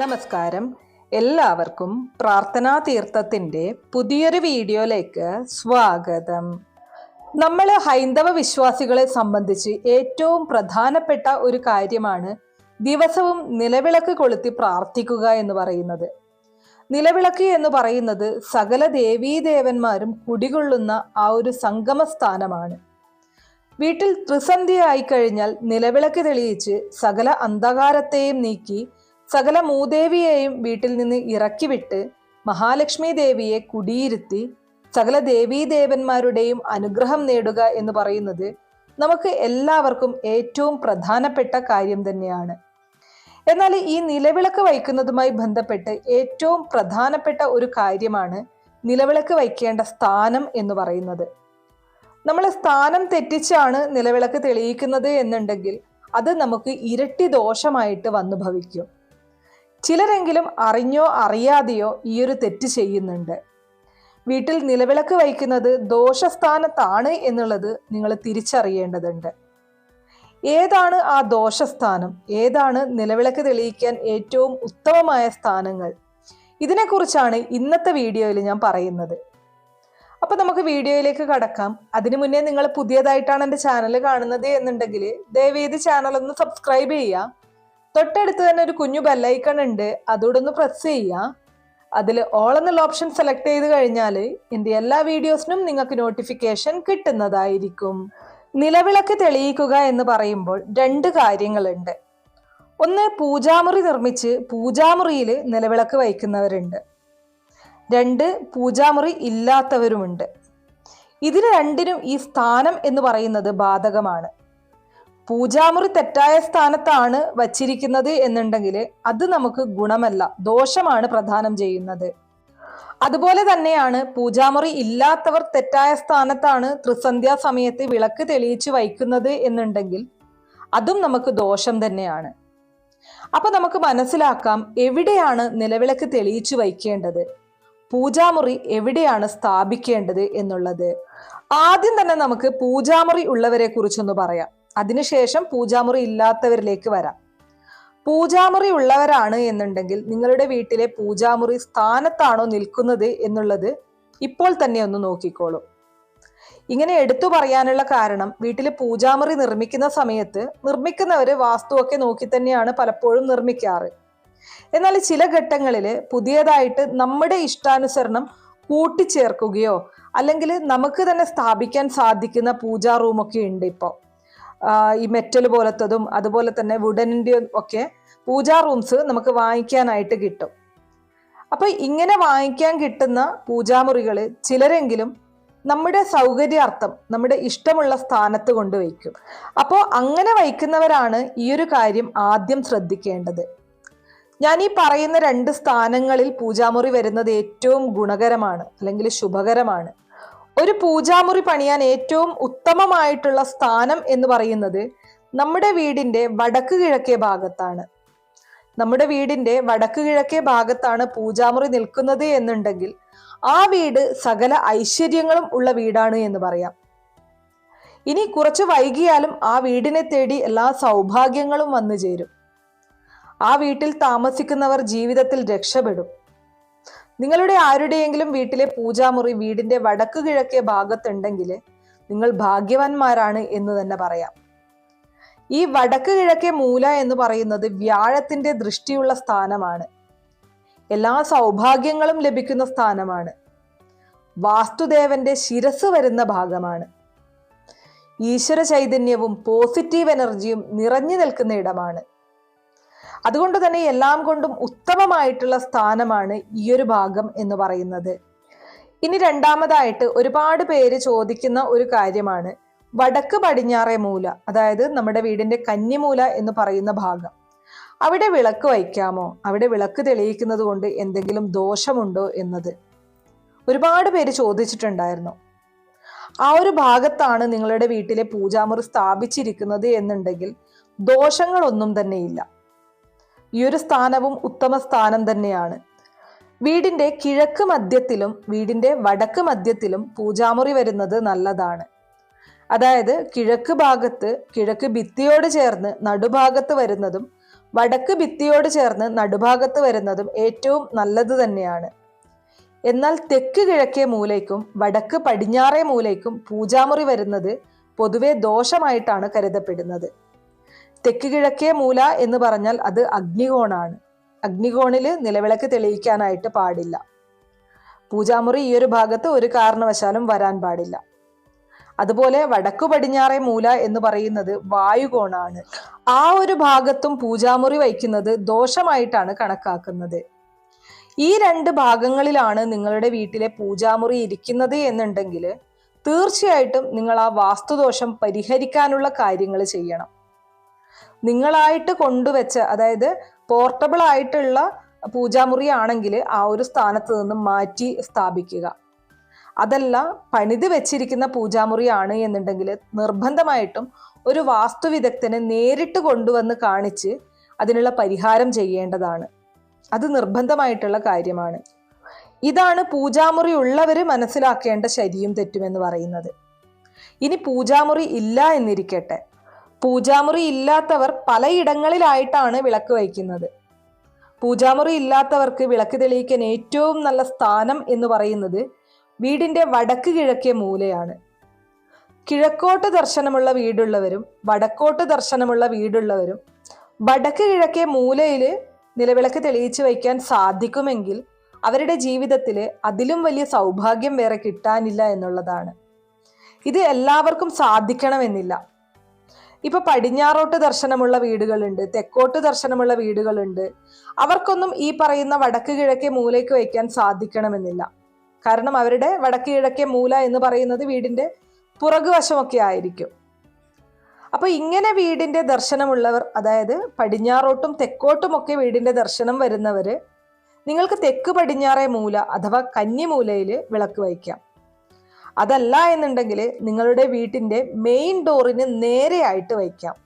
നമസ്കാരം. എല്ലാവർക്കും പ്രാർത്ഥനാ തീർത്ഥത്തിന്റെ പുതിയൊരു വീഡിയോയിലേക്ക് സ്വാഗതം. നമ്മൾ ഹൈന്ദവ വിശ്വാസികളെ സംബന്ധിച്ച് ഏറ്റവും പ്രധാനപ്പെട്ട ഒരു കാര്യമാണ് ദിവസവും നിലവിളക്ക് കൊളുത്തി പ്രാർത്ഥിക്കുക എന്ന് പറയുന്നത്. നിലവിളക്ക് എന്ന് പറയുന്നത് സകല ദേവീദേവന്മാരും കുടികൊള്ളുന്ന ആ ഒരു സംഗമ സ്ഥാനമാണ് വീട്ടിൽ ത്രിസന്ധിയായി കഴിഞ്ഞാൽ നിലവിളക്ക് തെളിയിച്ച് സകല അന്ധകാരത്തെയും നീക്കി സകല മൂദേവിയെയും വീട്ടിൽ നിന്ന് ഇറക്കിവിട്ട് മഹാലക്ഷ്മി ദേവിയെ കുടിയിരുത്തി സകല ദേവീദേവന്മാരുടെയും അനുഗ്രഹം നേടുക എന്ന് പറയുന്നത് നമുക്ക് എല്ലാവർക്കും ഏറ്റവും പ്രധാനപ്പെട്ട കാര്യം തന്നെയാണ്. എന്നാൽ ഈ നിലവിളക്ക് വയ്ക്കുന്നതുമായി ബന്ധപ്പെട്ട് ഏറ്റവും പ്രധാനപ്പെട്ട ഒരു കാര്യമാണ് നിലവിളക്ക് വയ്ക്കേണ്ട സ്ഥാനം എന്ന് പറയുന്നത്. നമ്മൾ സ്ഥാനം തെറ്റിച്ചാണ് നിലവിളക്ക് തെളിയിക്കുന്നത് എന്നുണ്ടെങ്കിൽ അത് നമുക്ക് ഇരട്ടി ദോഷമായിട്ട് വന്നു ഭവിക്കും ചിലരെങ്കിലും അറിഞ്ഞോ അറിയാതെയോ ഈയൊരു തെറ്റ് ചെയ്യുന്നുണ്ട്. വീട്ടിൽ നിലവിളക്ക് വയ്ക്കുന്നത് ദോഷസ്ഥാനത്താണ് എന്നുള്ളത് നിങ്ങൾ തിരിച്ചറിയേണ്ടതുണ്ട്. ഏതാണ് ആ ദോഷസ്ഥാനം? ഏതാണ് നിലവിളക്ക് തെളിയിക്കാൻ ഏറ്റവും ഉത്തമമായ സ്ഥാനങ്ങൾ? ഇതിനെക്കുറിച്ചാണ് ഇന്നത്തെ വീഡിയോയിൽ ഞാൻ പറയുന്നത്. അപ്പോൾ നമുക്ക് വീഡിയോയിലേക്ക് കടക്കാം. അതിനു മുന്നേ നിങ്ങൾ പുതിയതായിട്ടാണ് എന്റെ ചാനൽ കാണുന്നത് എന്നുണ്ടെങ്കിൽ ദയവേത് ചാനൽ ഒന്ന് സബ്സ്ക്രൈബ് ചെയ്യുക. തൊട്ടടുത്ത് തന്നെ ഒരു കുഞ്ഞു ബെല്ലൈക്കൺ ഉണ്ട്. അതോടെ ഒന്ന് പ്രസ് ചെയ്യുക അതിൽ ഓൾ എന്നുള്ള ഓപ്ഷൻ സെലക്ട് ചെയ്ത് കഴിഞ്ഞാൽ എന്റെ എല്ലാ വീഡിയോസിനും നിങ്ങൾക്ക് നോട്ടിഫിക്കേഷൻ കിട്ടുന്നതായിരിക്കും. നിലവിളക്ക് തെളിയിക്കുക എന്ന് പറയുമ്പോൾ രണ്ട് കാര്യങ്ങളുണ്ട്. ഒന്ന് പൂജാമുറി നിർമ്മിച്ച് പൂജാമുറിയിൽ നിലവിളക്ക് വയ്ക്കുന്നവരുണ്ട് രണ്ട് പൂജാമുറി ഇല്ലാത്തവരുമുണ്ട്. ഇതിന് രണ്ടിനും ഈ സ്ഥാനം എന്ന് പറയുന്നത് ബാധകമാണ്. പൂജാമുറി തെറ്റായ സ്ഥാനത്താണ് വച്ചിരിക്കുന്നത് എന്നുണ്ടെങ്കിൽ അത് നമുക്ക് ഗുണമല്ല. ദോഷമാണ് പ്രധാനം ചെയ്യുന്നത്. അതുപോലെ തന്നെയാണ് പൂജാമുറി ഇല്ലാത്തവർ തെറ്റായ സ്ഥാനത്താണ് ത്രിസന്ധ്യാ സമയത്ത് വിളക്ക് തെളിയിച്ച് വയ്ക്കുന്നത് എന്നുണ്ടെങ്കിൽ അതും നമുക്ക് ദോഷം തന്നെയാണ്. അപ്പൊ നമുക്ക് മനസ്സിലാക്കാം എവിടെയാണ് നിലവിളക്ക് തെളിയിച്ച് വയ്ക്കേണ്ടത്? പൂജാമുറി എവിടെയാണ് സ്ഥാപിക്കേണ്ടത് എന്നുള്ളത്. ആദ്യം തന്നെ നമുക്ക് പൂജാമുറി ഉള്ളവരെ കുറിച്ചൊന്ന് പറയാം. അതിനുശേഷം പൂജാമുറി ഇല്ലാത്തവരിലേക്ക് വരാം. പൂജാമുറി ഉള്ളവരാണ് എന്നുണ്ടെങ്കിൽ നിങ്ങളുടെ വീട്ടിലെ പൂജാമുറി സ്ഥാനത്താണോ നിൽക്കുന്നത് എന്നുള്ളത് ഇപ്പോൾ തന്നെ ഒന്ന് നോക്കിക്കോളൂ. ഇങ്ങനെ എടുത്തു പറയാനുള്ള കാരണം വീട്ടിൽ പൂജാമുറി നിർമ്മിക്കുന്ന സമയത്ത് നിർമ്മിക്കുന്നവര് വാസ്തുവൊക്കെ നോക്കി തന്നെയാണ് പലപ്പോഴും നിർമ്മിക്കാറ്. എന്നാൽ ചില ഘട്ടങ്ങളിൽ പുതിയതായിട്ട് നമ്മുടെ ഇഷ്ടാനുസരണം കൂട്ടിച്ചേർക്കുകയോ അല്ലെങ്കിൽ നമുക്ക് തന്നെ സ്ഥാപിക്കാൻ സാധിക്കുന്ന പൂജാ റൂമൊക്കെ ഉണ്ട് ഇപ്പോൾ ഈ മെറ്റൽ പോലത്തതും അതുപോലെ തന്നെ വുഡനിന്റെ ഒക്കെ പൂജാ റൂംസ് നമുക്ക് വാങ്ങിക്കാനായിട്ട് കിട്ടും. അപ്പോൾ ഇങ്ങനെ വാങ്ങിക്കാൻ കിട്ടുന്ന പൂജാമുറികൾ ചിലരെങ്കിലും നമ്മുടെ സൗകര്യാർത്ഥം നമ്മുടെ ഇഷ്ടമുള്ള സ്ഥാനത്ത് കൊണ്ടുവയ്ക്കും അപ്പോൾ അങ്ങനെ വയ്ക്കുന്നവരാണ് ഈ ഒരു കാര്യം ആദ്യം ശ്രദ്ധിക്കേണ്ടത്. ഞാൻ ഈ പറയുന്ന രണ്ട് സ്ഥാനങ്ങളിൽ പൂജാമുറി വരുന്നത് ഏറ്റവും ഗുണകരമാണ് അല്ലെങ്കിൽ ശുഭകരമാണ്. ഒരു പൂജാമുറി പണിയാൻ ഏറ്റവും ഉത്തമമായിട്ടുള്ള സ്ഥാനം എന്ന് പറയുന്നത് നമ്മുടെ വീടിന്റെ വടക്ക് കിഴക്കേ ഭാഗത്താണ്. നമ്മുടെ വീടിന്റെ വടക്ക് കിഴക്കേ ഭാഗത്താണ് പൂജാമുറി നിൽക്കുന്നത് എന്നുണ്ടെങ്കിൽ ആ വീട് സകല ഐശ്വര്യങ്ങളും ഉള്ള വീടാണ് എന്ന് പറയാം. ഇനി കുറച്ച് വൈകിയാലും ആ വീടിനെ തേടി എല്ലാ സൗഭാഗ്യങ്ങളും വന്നു ചേരും. ആ വീട്ടിൽ താമസിക്കുന്നവർ ജീവിതത്തിൽ രക്ഷപ്പെടും. നിങ്ങളുടെ ആരുടെയെങ്കിലും വീട്ടിലെ പൂജാമുറി വീടിന്റെ വടക്കു കിഴക്കേ ഭാഗത്തുണ്ടെങ്കിൽ നിങ്ങൾ ഭാഗ്യവാന്മാരാണ് എന്ന് തന്നെ പറയാം. ഈ വടക്ക് കിഴക്കേ മൂല എന്ന് പറയുന്നത് വ്യാഴത്തിന്റെ ദൃഷ്ടിയുള്ള സ്ഥാനമാണ്. എല്ലാ സൗഭാഗ്യങ്ങളും ലഭിക്കുന്ന സ്ഥാനമാണ്. വാസ്തുദേവന്റെ ശിരസ് വരുന്ന ഭാഗമാണ്. ഈശ്വര ചൈതന്യവും പോസിറ്റീവ് എനർജിയും നിറഞ്ഞു നിൽക്കുന്ന ഇടമാണ്. അതുകൊണ്ട് തന്നെ എല്ലാം കൊണ്ടും ഉത്തമമായിട്ടുള്ള സ്ഥാനമാണ് ഈ ഒരു ഭാഗം എന്ന് പറയുന്നത്. ഇനി രണ്ടാമതായിട്ട് ഒരുപാട് പേര് ചോദിക്കുന്ന ഒരു കാര്യമാണ്. വടക്ക് പടിഞ്ഞാറേ മൂല അതായത് നമ്മുടെ വീടിന്റെ കന്നിമൂല എന്ന് പറയുന്ന ഭാഗം. അവിടെ വിളക്ക് വയ്ക്കാമോ? അവിടെ വിളക്ക് തെളിയിക്കുന്നത് കൊണ്ട് എന്തെങ്കിലും ദോഷമുണ്ടോ എന്നത് ഒരുപാട് പേര് ചോദിച്ചിട്ടുണ്ടായിരുന്നു. ആ ഒരു ഭാഗത്താണ് നിങ്ങളുടെ വീട്ടിലെ പൂജാമുറി സ്ഥാപിച്ചിരിക്കുന്നത് എന്നുണ്ടെങ്കിൽ ദോഷങ്ങളൊന്നും തന്നെയില്ല. ഈ ഒരു സ്ഥാനവും ഉത്തമ സ്ഥാനം തന്നെയാണ്. വീടിന്റെ കിഴക്ക് മധ്യത്തിലും വീടിന്റെ വടക്ക് മധ്യത്തിലും പൂജാമുറി വരുന്നത് നല്ലതാണ്. അതായത് കിഴക്ക് ഭാഗത്ത് കിഴക്ക് ഭിത്തിയോട് ചേർന്ന് നടുഭാഗത്ത് വരുന്നതും വടക്ക് ഭിത്തിയോട് ചേർന്ന് നടുഭാഗത്ത് വരുന്നതും ഏറ്റവും നല്ലത് തന്നെയാണ്. എന്നാൽ തെക്ക് കിഴക്കേ മൂലയ്ക്കും വടക്ക് പടിഞ്ഞാറേ മൂലയ്ക്കും പൂജാമുറി വരുന്നത് പൊതുവെ ദോഷമായിട്ടാണ് കരുതപ്പെടുന്നത്. തെക്ക് കിഴക്കേ മൂല എന്ന് പറഞ്ഞാൽ അത് അഗ്നികോണാണ്. അഗ്നികോണിൽ നിലവിളക്ക് തെളിയിക്കാനായിട്ട് പാടില്ല. പൂജാമുറി ഈ ഒരു ഭാഗത്ത് ഒരു കാരണവശാലും വരാൻ പാടില്ല. അതുപോലെ വടക്കു പടിഞ്ഞാറേ മൂല എന്ന് പറയുന്നത് വായുകോണാണ്. ആ ഒരു ഭാഗത്തും പൂജാമുറി വയ്ക്കുന്നത് ദോഷമായിട്ടാണ് കണക്കാക്കുന്നത്. ഈ രണ്ട് ഭാഗങ്ങളിലാണ് നിങ്ങളുടെ വീട്ടിലെ പൂജാമുറി ഇരിക്കുന്നത് എന്നുണ്ടെങ്കിൽ തീർച്ചയായിട്ടും നിങ്ങൾ ആ വാസ്തുദോഷം പരിഹരിക്കാനുള്ള കാര്യങ്ങൾ ചെയ്യണം. നിങ്ങളായിട്ട് കൊണ്ടുവച്ച അതായത് പോർട്ടബിൾ ആയിട്ടുള്ള പൂജാമുറി ആണെങ്കിൽ ആ ഒരു സ്ഥാനത്ത് നിന്ന് മാറ്റി സ്ഥാപിക്കുക. അതല്ല പണിത് വെച്ചിരിക്കുന്ന പൂജാമുറിയാണ് എന്നുണ്ടെങ്കിൽ നിർബന്ധമായിട്ടും ഒരു വാസ്തു വിദഗ്ധനെ നേരിട്ട് കൊണ്ടുവന്ന് കാണിച്ച് അതിനുള്ള പരിഹാരം ചെയ്യേണ്ടതാണ്. അത് നിർബന്ധമായിട്ടുള്ള കാര്യമാണ്. ഇതാണ് പൂജാമുറി ഉള്ളവർ മനസ്സിലാക്കേണ്ട ശരിയും തെറ്റുമെന്ന് പറയുന്നത്. ഇനി പൂജാമുറി ഇല്ല എന്നിരിക്കട്ടെ. പൂജാമുറി ഇല്ലാത്തവർ പലയിടങ്ങളിലായിട്ടാണ് വിളക്ക് വയ്ക്കുന്നത്. പൂജാമുറി ഇല്ലാത്തവർക്ക് വിളക്ക് തെളിയിക്കാൻ ഏറ്റവും നല്ല സ്ഥാനം എന്ന് പറയുന്നത് വീടിന്റെ വടക്ക് കിഴക്കേ മൂലയാണ്. കിഴക്കോട്ട് ദർശനമുള്ള വീടുള്ളവരും വടക്കോട്ട് ദർശനമുള്ള വീടുള്ളവരും വടക്ക് കിഴക്കേ മൂലയിൽ നിലവിളക്ക് തെളിയിച്ചു വയ്ക്കാൻ സാധിക്കുമെങ്കിൽ അവരുടെ ജീവിതത്തിൽ അതിലും വലിയ സൗഭാഗ്യം വേറെ കിട്ടാനില്ല എന്നുള്ളതാണ്. ഇത് എല്ലാവർക്കും സാധിക്കണമെന്നില്ല. ഇപ്പൊ പടിഞ്ഞാറോട്ട് ദർശനമുള്ള വീടുകളുണ്ട് തെക്കോട്ട് ദർശനമുള്ള വീടുകളുണ്ട്. അവർക്കൊന്നും ഈ പറയുന്ന വടക്ക് കിഴക്കേ മൂലയ്ക്ക് വയ്ക്കാൻ സാധിക്കണമെന്നില്ല. കാരണം അവരുടെ വടക്ക് കിഴക്കേ മൂല എന്ന് പറയുന്നത് വീടിന്റെ പുറകുവശമൊക്കെ ആയിരിക്കും. അപ്പൊ ഇങ്ങനെ വീടിന്റെ ദർശനമുള്ളവർ അതായത് പടിഞ്ഞാറോട്ടും തെക്കോട്ടുമൊക്കെ വീടിന്റെ ദർശനം വരുന്നവര് നിങ്ങൾക്ക് തെക്ക് പടിഞ്ഞാറേ മൂല അഥവാ കന്നിമൂലയിൽ വിളക്ക് വയ്ക്കാം. അതല്ല എന്നുണ്ടെങ്കിൽ നിങ്ങളുടെ വീട്ടിന്റെ മെയിൻ ഡോറിന് നേരെയായിട്ട് വയ്ക്കാം.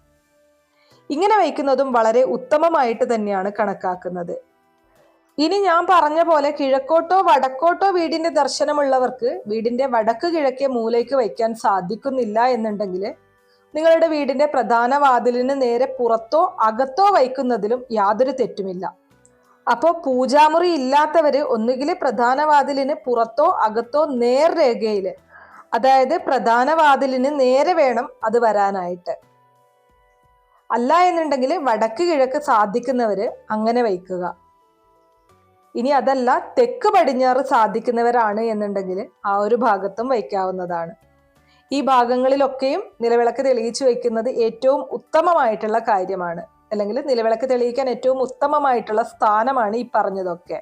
ഇങ്ങനെ വയ്ക്കുന്നതും വളരെ ഉത്തമമായിട്ട് തന്നെയാണ് കണക്കാക്കുന്നത്. ഇനി ഞാൻ പറഞ്ഞ പോലെ കിഴക്കോട്ടോ വടക്കോട്ടോ വീടിന്റെ ദർശനമുള്ളവർക്ക് വീടിന്റെ വടക്ക് കിഴക്കേ മൂലയ്ക്ക് വയ്ക്കാൻ സാധിക്കുന്നില്ല എന്നുണ്ടെങ്കിൽ നിങ്ങളുടെ വീടിന്റെ പ്രധാന വാതിലിന് നേരെ പുറത്തോ അകത്തോ വയ്ക്കുന്നതിലും യാതൊരു തെറ്റുമില്ല. അപ്പോൾ പൂജാമുറി ഇല്ലാത്തവര് ഒന്നുകിൽ പ്രധാന വാതിലിന് പുറത്തോ അകത്തോ നേർരേഖയിൽ അതായത് പ്രധാന വാതിലിന് നേരെ വേണം അത് വരാനായിട്ട്. അല്ല എന്നുണ്ടെങ്കിൽ വടക്ക് കിഴക്ക് സാധിക്കുന്നവര് അങ്ങനെ വയ്ക്കുക. ഇനി അതല്ല തെക്ക് പടിഞ്ഞാറ് സാധിക്കുന്നവരാണ് എന്നുണ്ടെങ്കിൽ ആ ഒരു ഭാഗത്തും വയ്ക്കാവുന്നതാണ്. ഈ ഭാഗങ്ങളിലൊക്കെയും നിലവിളക്ക് തെളിയിച്ചു വയ്ക്കുന്നത് ഏറ്റവും ഉത്തമമായിട്ടുള്ള കാര്യമാണ്. അല്ലെങ്കിൽ നിലവിളക്ക് തെളിയിക്കാൻ ഏറ്റവും ഉത്തമമായിട്ടുള്ള സ്ഥാനമാണ് ഈ പറഞ്ഞതൊക്കെ.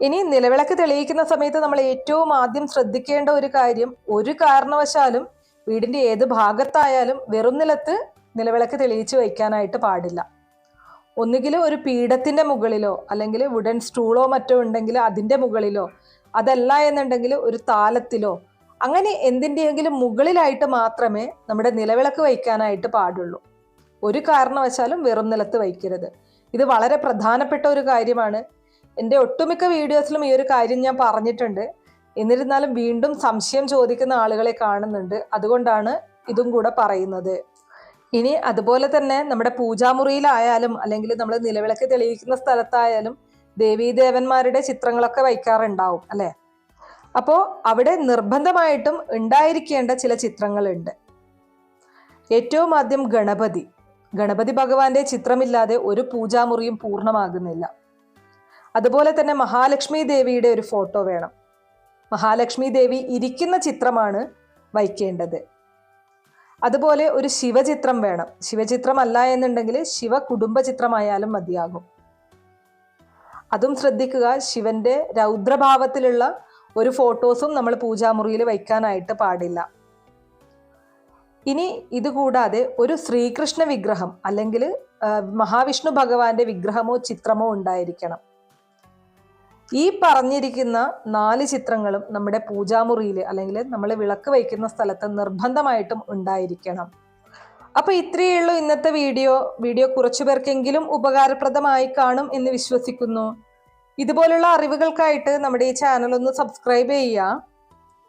ഇനി നിലവിളക്ക് തെളിയിക്കുന്ന സമയത്ത് നമ്മൾ ഏറ്റവും ആദ്യം ശ്രദ്ധിക്കേണ്ട ഒരു കാര്യം ഒരു കാരണവശാലും വീടിന്റെ ഏത് ഭാഗത്തായാലും വെറും നിലത്ത് നിലവിളക്ക് തെളിയിച്ചു വയ്ക്കാനായിട്ട് പാടില്ല. ഒന്നുകിൽ ഒരു പീഠത്തിന്റെ മുകളിലോ അല്ലെങ്കിൽ വുഡൻ സ്റ്റൂളോ മറ്റോ ഉണ്ടെങ്കിൽ അതിന്റെ മുകളിലോ അതല്ല എന്നുണ്ടെങ്കിൽ ഒരു താലത്തിലോ അങ്ങനെ എന്തിന്റെയെങ്കിലും മുകളിലായിട്ട് മാത്രമേ നമ്മുടെ നിലവിളക്ക് വയ്ക്കാനായിട്ട് പാടുള്ളൂ. ഒരു കാരണവശാലും വെറും നിലത്ത് വയ്ക്കരുത്. ഇത് വളരെ പ്രധാനപ്പെട്ട ഒരു കാര്യമാണ്. എന്റെ ഒട്ടുമിക്ക വീഡിയോസിലും ഈ ഒരു കാര്യം ഞാൻ പറഞ്ഞിട്ടുണ്ട്. എന്നിരുന്നാലും വീണ്ടും സംശയം ചോദിക്കുന്ന ആളുകളെ കാണുന്നുണ്ട്. അതുകൊണ്ടാണ് ഇതും കൂടെ പറയുന്നത്. ഇനി അതുപോലെ തന്നെ നമ്മുടെ പൂജാമുറിയിലായാലും അല്ലെങ്കിൽ നമ്മൾ നിലവിളക്ക് തെളിയിക്കുന്ന സ്ഥലത്തായാലും ദേവീദേവന്മാരുടെ ചിത്രങ്ങളൊക്കെ വയ്ക്കാറുണ്ടാവും അല്ലേ? അപ്പോൾ അവിടെ നിർബന്ധമായിട്ടും ഉണ്ടായിരിക്കേണ്ട ചില ചിത്രങ്ങളുണ്ട്. ഏറ്റവും ആദ്യം ഗണപതി. ഗണപതി ഭഗവാന്റെ ചിത്രമില്ലാതെ ഒരു പൂജാമുറിയും പൂർണമാകുന്നില്ല. അതുപോലെ തന്നെ മഹാലക്ഷ്മി ദേവിയുടെ ഒരു ഫോട്ടോ വേണം. മഹാലക്ഷ്മി ദേവി ഇരിക്കുന്ന ചിത്രമാണ് വയ്ക്കേണ്ടത്. അതുപോലെ ഒരു ശിവചിത്രം വേണം. ശിവചിത്രം അല്ല എന്നുണ്ടെങ്കിൽ ശിവ കുടുംബ ചിത്രമായാലും മതിയാകും. അതും ശ്രദ്ധിക്കുക ശിവന്റെ രൗദ്രഭാവത്തിലുള്ള ഒരു ഫോട്ടോസും നമ്മൾ പൂജാമുറിയിൽ വയ്ക്കാനായിട്ട് പാടില്ല. ഇനി ഇതുകൂടാതെ ഒരു ശ്രീകൃഷ്ണ വിഗ്രഹം അല്ലെങ്കിൽ മഹാവിഷ്ണു ഭഗവാന്റെ വിഗ്രഹമോ ചിത്രമോ ഉണ്ടായിരിക്കണം. ഈ പറഞ്ഞിരിക്കുന്ന നാല് ചിത്രങ്ങളും നമ്മുടെ പൂജാമുറിയിൽ അല്ലെങ്കിൽ നമ്മൾ വിളക്ക് വയ്ക്കുന്ന സ്ഥലത്ത് നിർബന്ധമായിട്ടും ഉണ്ടായിരിക്കണം. അപ്പൊ ഇത്രയേ ഉള്ളൂ ഇന്നത്തെ വീഡിയോ. വീഡിയോ കുറച്ചു പേർക്കെങ്കിലും ഉപകാരപ്രദമായി കാണും എന്ന് വിശ്വസിക്കുന്നു. ഇതുപോലുള്ള അറിവുകൾക്കായിട്ട് നമ്മുടെ ഈ ചാനൽ ഒന്ന് സബ്സ്ക്രൈബ് ചെയ്യുക.